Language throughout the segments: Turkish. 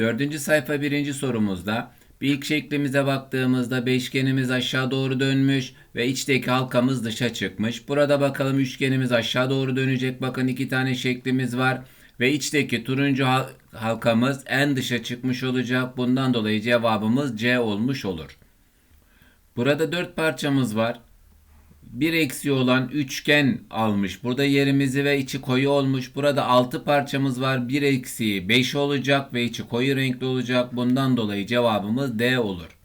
Dördüncü sayfa birinci sorumuzda ilk şeklimize baktığımızda beşgenimiz aşağı doğru dönmüş ve içteki halkamız dışa çıkmış. Burada bakalım üçgenimiz aşağı doğru dönecek. Bakın iki tane şeklimiz var ve içteki turuncu hal- halkamız en dışa çıkmış olacak. Bundan dolayı cevabımız C olmuş olur. Burada dört parçamız var. Bir eksiği olan üçgen almış. Burada yerimizi ve içi koyu olmuş. Burada 6 parçamız var. Bir eksiği 5 olacak ve içi koyu renkli olacak. Bundan dolayı cevabımız D olur.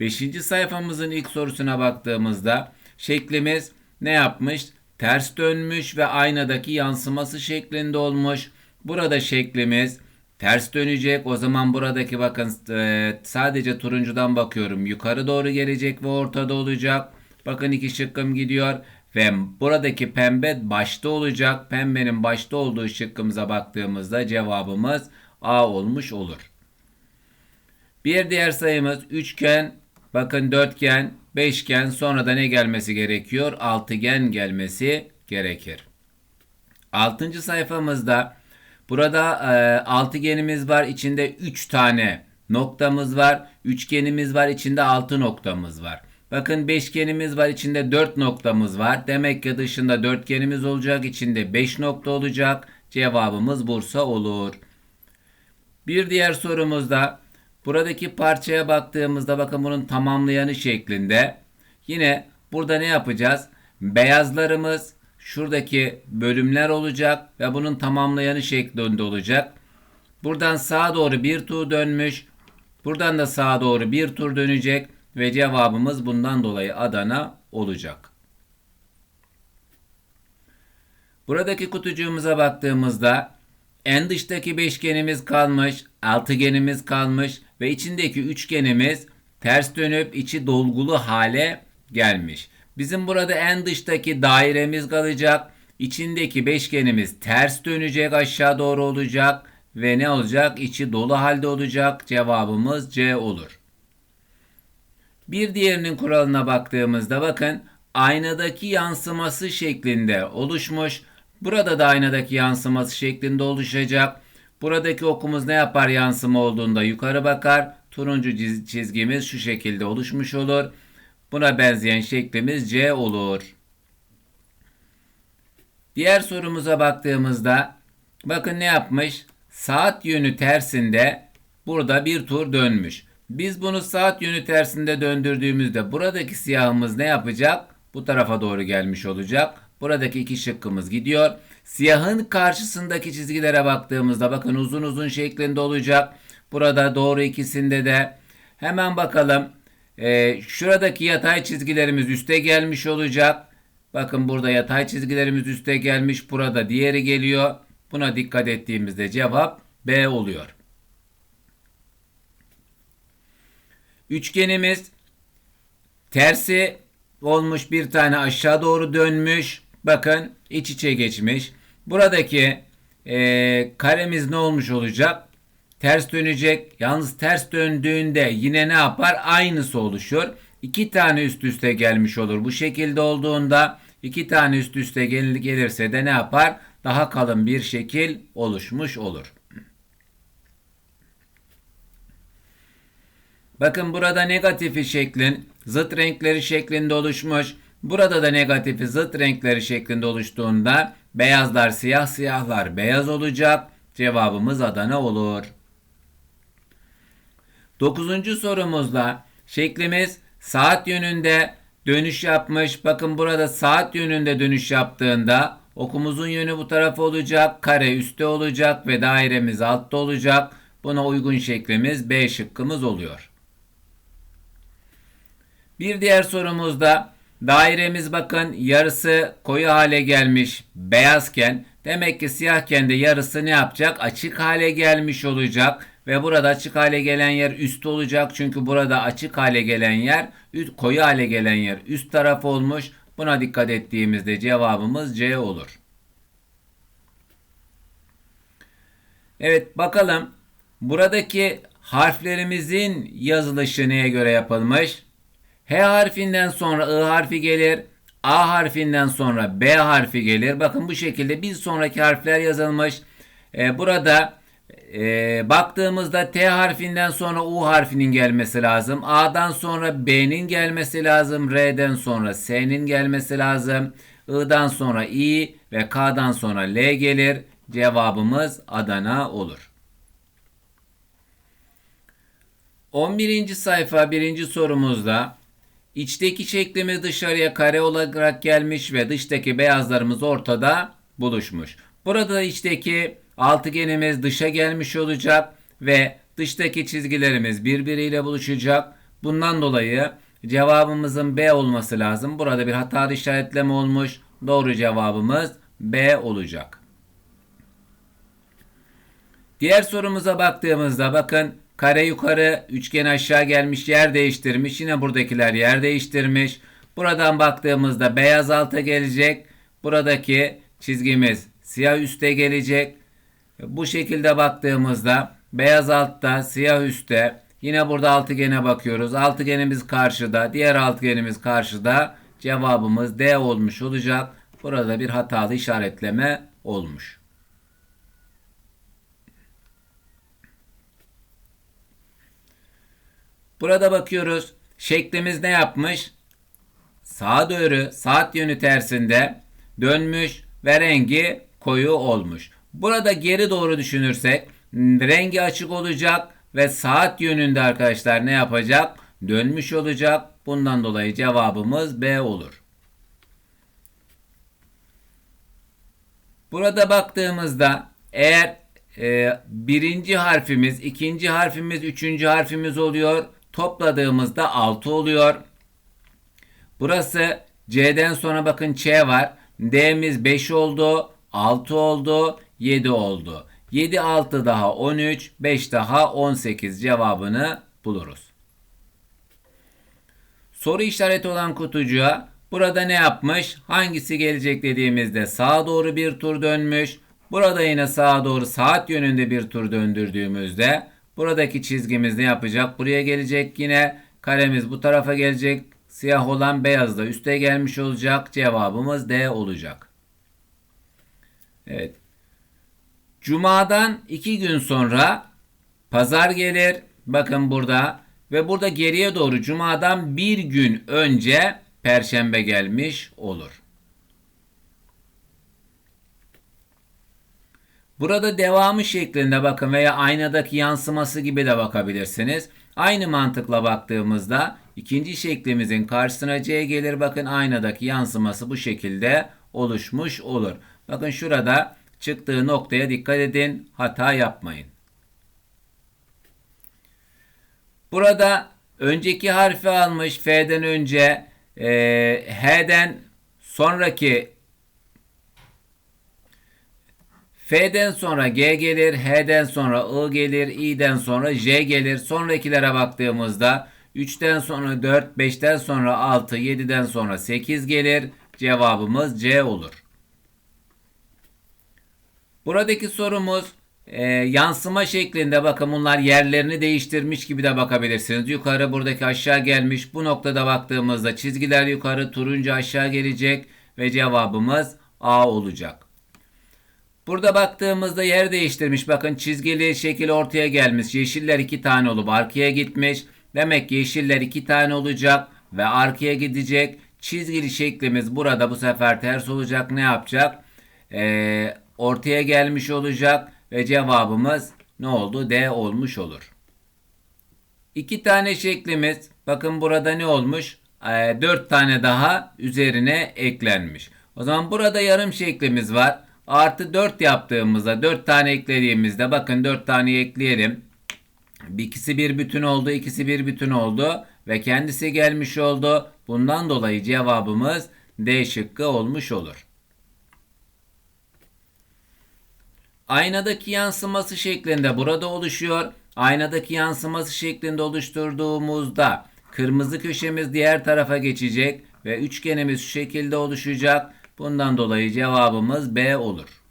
5. sayfamızın ilk sorusuna baktığımızda şeklimiz ne yapmış? Ters dönmüş ve aynadaki yansıması şeklinde olmuş. Burada şeklimiz ters dönecek. O zaman buradaki bakın e, sadece turuncudan bakıyorum. Yukarı doğru gelecek ve ortada olacak. Bakın iki şıkkım gidiyor ve buradaki pembe başta olacak. Pembenin başta olduğu şıkkımıza baktığımızda cevabımız A olmuş olur. Bir diğer sayımız üçgen, bakın dörtgen, beşgen sonra da ne gelmesi gerekiyor? Altıgen gelmesi gerekir. Altıncı sayfamızda burada e, altıgenimiz var. içinde 3 tane noktamız var. Üçgenimiz var. içinde 6 noktamız var. Bakın beşgenimiz var. içinde 4 noktamız var. Demek ki dışında dörtgenimiz olacak. içinde 5 nokta olacak. Cevabımız Bursa olur. Bir diğer sorumuzda buradaki parçaya baktığımızda bakın bunun tamamlayanı şeklinde. Yine burada ne yapacağız? Beyazlarımız şuradaki bölümler olacak ve bunun tamamlayanı şeklinde olacak. Buradan sağa doğru bir tur dönmüş. Buradan da sağa doğru bir tur dönecek ve cevabımız bundan dolayı Adana olacak. Buradaki kutucuğumuza baktığımızda en dıştaki beşgenimiz kalmış, altıgenimiz kalmış ve içindeki üçgenimiz ters dönüp içi dolgulu hale gelmiş. Bizim burada en dıştaki dairemiz kalacak. İçindeki beşgenimiz ters dönecek aşağı doğru olacak ve ne olacak? İçi dolu halde olacak. Cevabımız C olur. Bir diğerinin kuralına baktığımızda bakın aynadaki yansıması şeklinde oluşmuş. Burada da aynadaki yansıması şeklinde oluşacak. Buradaki okumuz ne yapar yansıma olduğunda yukarı bakar. Turuncu çizgimiz şu şekilde oluşmuş olur. Buna benzeyen şeklimiz C olur. Diğer sorumuza baktığımızda bakın ne yapmış? Saat yönü tersinde burada bir tur dönmüş. Biz bunu saat yönü tersinde döndürdüğümüzde buradaki siyahımız ne yapacak? Bu tarafa doğru gelmiş olacak. Buradaki iki şıkkımız gidiyor. Siyahın karşısındaki çizgilere baktığımızda bakın uzun uzun şeklinde olacak. Burada doğru ikisinde de hemen bakalım. Ee, şuradaki yatay çizgilerimiz üste gelmiş olacak. Bakın burada yatay çizgilerimiz üste gelmiş. Burada diğeri geliyor. Buna dikkat ettiğimizde cevap B oluyor. Üçgenimiz tersi olmuş bir tane aşağı doğru dönmüş. Bakın iç içe geçmiş. Buradaki e, karemiz ne olmuş olacak? Ters dönecek. Yalnız ters döndüğünde yine ne yapar? Aynısı oluşur. İki tane üst üste gelmiş olur. Bu şekilde olduğunda iki tane üst üste gel gelirse de ne yapar? Daha kalın bir şekil oluşmuş olur. Bakın burada negatifi şeklin zıt renkleri şeklinde oluşmuş. Burada da negatifi zıt renkleri şeklinde oluştuğunda beyazlar siyah siyahlar beyaz olacak. Cevabımız Adana olur. Dokuzuncu sorumuzda şeklimiz saat yönünde dönüş yapmış. Bakın burada saat yönünde dönüş yaptığında okumuzun yönü bu tarafa olacak. Kare üstte olacak ve dairemiz altta olacak. Buna uygun şeklimiz B şıkkımız oluyor. Bir diğer sorumuzda dairemiz bakın yarısı koyu hale gelmiş beyazken demek ki siyahken de yarısı ne yapacak? Açık hale gelmiş olacak ve burada açık hale gelen yer üst olacak çünkü burada açık hale gelen yer koyu hale gelen yer üst taraf olmuş. Buna dikkat ettiğimizde cevabımız C olur. Evet bakalım buradaki harflerimizin yazılışı neye göre yapılmış? H harfinden sonra I harfi gelir. A harfinden sonra B harfi gelir. Bakın bu şekilde bir sonraki harfler yazılmış. Ee, burada Ee, baktığımızda T harfinden sonra U harfinin gelmesi lazım. A'dan sonra B'nin gelmesi lazım. R'den sonra S'nin gelmesi lazım. I'dan sonra İ ve K'dan sonra L gelir. Cevabımız Adana olur. 11. sayfa 1. sorumuzda içteki şeklimiz dışarıya kare olarak gelmiş ve dıştaki beyazlarımız ortada buluşmuş. Burada içteki altıgenimiz dışa gelmiş olacak ve dıştaki çizgilerimiz birbiriyle buluşacak. Bundan dolayı cevabımızın B olması lazım. Burada bir hatalı işaretleme olmuş. Doğru cevabımız B olacak. Diğer sorumuza baktığımızda bakın kare yukarı, üçgen aşağı gelmiş, yer değiştirmiş. Yine buradakiler yer değiştirmiş. Buradan baktığımızda beyaz alta gelecek. Buradaki çizgimiz siyah üste gelecek. Bu şekilde baktığımızda beyaz altta, siyah üstte. Yine burada altıgene bakıyoruz. Altıgenimiz karşıda, diğer altıgenimiz karşıda. Cevabımız D olmuş olacak. Burada bir hatalı işaretleme olmuş. Burada bakıyoruz. Şeklimiz ne yapmış? Sağa doğru saat yönü tersinde dönmüş ve rengi koyu olmuş. Burada geri doğru düşünürsek rengi açık olacak ve saat yönünde arkadaşlar ne yapacak? Dönmüş olacak. Bundan dolayı cevabımız B olur. Burada baktığımızda eğer e, birinci harfimiz, ikinci harfimiz, üçüncü harfimiz oluyor. Topladığımızda 6 oluyor. Burası C'den sonra bakın Ç var. D'miz 5 oldu. 6 oldu. 7 oldu. 7 6 daha 13, 5 daha 18 cevabını buluruz. Soru işareti olan kutucuğa burada ne yapmış? Hangisi gelecek dediğimizde sağa doğru bir tur dönmüş. Burada yine sağa doğru saat yönünde bir tur döndürdüğümüzde buradaki çizgimiz ne yapacak? Buraya gelecek yine karemiz bu tarafa gelecek. Siyah olan beyaz da üste gelmiş olacak. Cevabımız D olacak. Evet. Cuma'dan iki gün sonra pazar gelir. Bakın burada ve burada geriye doğru Cuma'dan bir gün önce Perşembe gelmiş olur. Burada devamı şeklinde bakın veya aynadaki yansıması gibi de bakabilirsiniz. Aynı mantıkla baktığımızda ikinci şeklimizin karşısına C gelir. Bakın aynadaki yansıması bu şekilde oluşmuş olur. Bakın şurada çıktığı noktaya dikkat edin. Hata yapmayın. Burada önceki harfi almış F'den önce e, H'den sonraki F'den sonra G gelir, H'den sonra I gelir, İ'den sonra J gelir. Sonrakilere baktığımızda 3'ten sonra 4, 5'ten sonra 6, 7'den sonra 8 gelir. Cevabımız C olur. Buradaki sorumuz e, yansıma şeklinde bakın bunlar yerlerini değiştirmiş gibi de bakabilirsiniz. Yukarı buradaki aşağı gelmiş. Bu noktada baktığımızda çizgiler yukarı turuncu aşağı gelecek ve cevabımız A olacak. Burada baktığımızda yer değiştirmiş. Bakın çizgili şekil ortaya gelmiş. Yeşiller iki tane olup arkaya gitmiş. Demek ki yeşiller iki tane olacak ve arkaya gidecek. Çizgili şeklimiz burada bu sefer ters olacak. Ne yapacak? Ee, ortaya gelmiş olacak ve cevabımız ne oldu? D olmuş olur. İki tane şeklimiz bakın burada ne olmuş? Ee, dört tane daha üzerine eklenmiş. O zaman burada yarım şeklimiz var. Artı 4 yaptığımızda 4 tane eklediğimizde bakın 4 tane ekleyelim. İkisi bir bütün oldu, ikisi bir bütün oldu ve kendisi gelmiş oldu. Bundan dolayı cevabımız D şıkkı olmuş olur. Aynadaki yansıması şeklinde burada oluşuyor. Aynadaki yansıması şeklinde oluşturduğumuzda kırmızı köşemiz diğer tarafa geçecek ve üçgenimiz şu şekilde oluşacak. Bundan dolayı cevabımız B olur.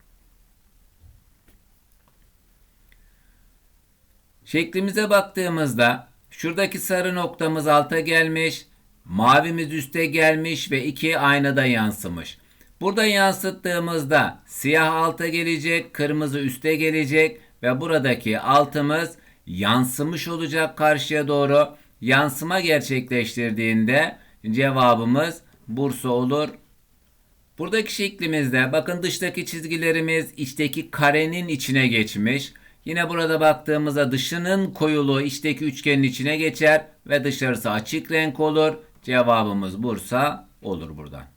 Şeklimize baktığımızda şuradaki sarı noktamız alta gelmiş, mavimiz üste gelmiş ve iki aynada yansımış. Burada yansıttığımızda siyah alta gelecek, kırmızı üste gelecek ve buradaki altımız yansımış olacak karşıya doğru. Yansıma gerçekleştirdiğinde cevabımız Bursa olur. Buradaki şeklimizde bakın dıştaki çizgilerimiz içteki karenin içine geçmiş. Yine burada baktığımızda dışının koyuluğu içteki üçgenin içine geçer ve dışarısı açık renk olur. Cevabımız Bursa olur burada.